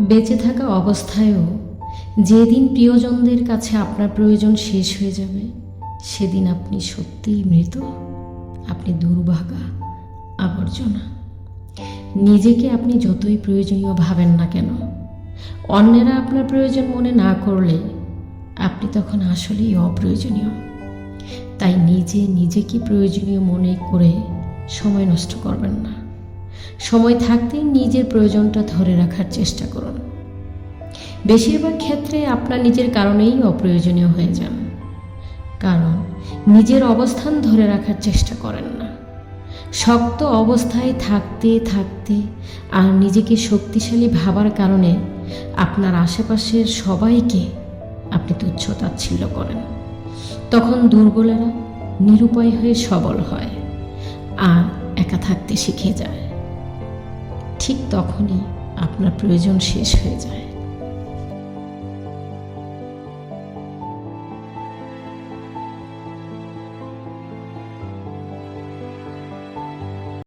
বেঁচে থাকা অবস্থায়ও যেদিন প্রিয়জনদের কাছে আপনার প্রয়োজন শেষ হয়ে যাবে, সেদিন আপনি সত্যিই মৃত। আপনি দুর্ভাগা, আবর্জনা। নিজেকে আপনি যতই প্রয়োজনীয় ভাবেন না কেন, অন্যেরা আপনার প্রয়োজন মনে না করলে আপনি তখন আসলেই অপ্রয়োজনীয়। তাই নিজে নিজেকে প্রয়োজনীয় মনে করে সময় নষ্ট করবেন না। সময় থাকতেই নিজের প্রয়োজনটা ধরে রাখার চেষ্টা করুন। বেশিরভাগ ক্ষেত্রে আপনার নিজের কারণেই অপ্রয়োজনীয় হয়ে যান। কারণ নিজের অবস্থান ধরে রাখার চেষ্টা করেন না। শক্ত অবস্থায় থাকতে থাকতে আর নিজেকে শক্তিশালী ভাবার কারণে আপনার আশেপাশের সবাইকে আপনি তুচ্ছ তাচ্ছিল্য করেন। তখন দুর্বলেরা নিরুপায় হয়ে সবল হয় আর একা থাকতে শিখে যায়। ঠিক তখনই আপনার প্রয়োজন শেষ হয়ে যায়।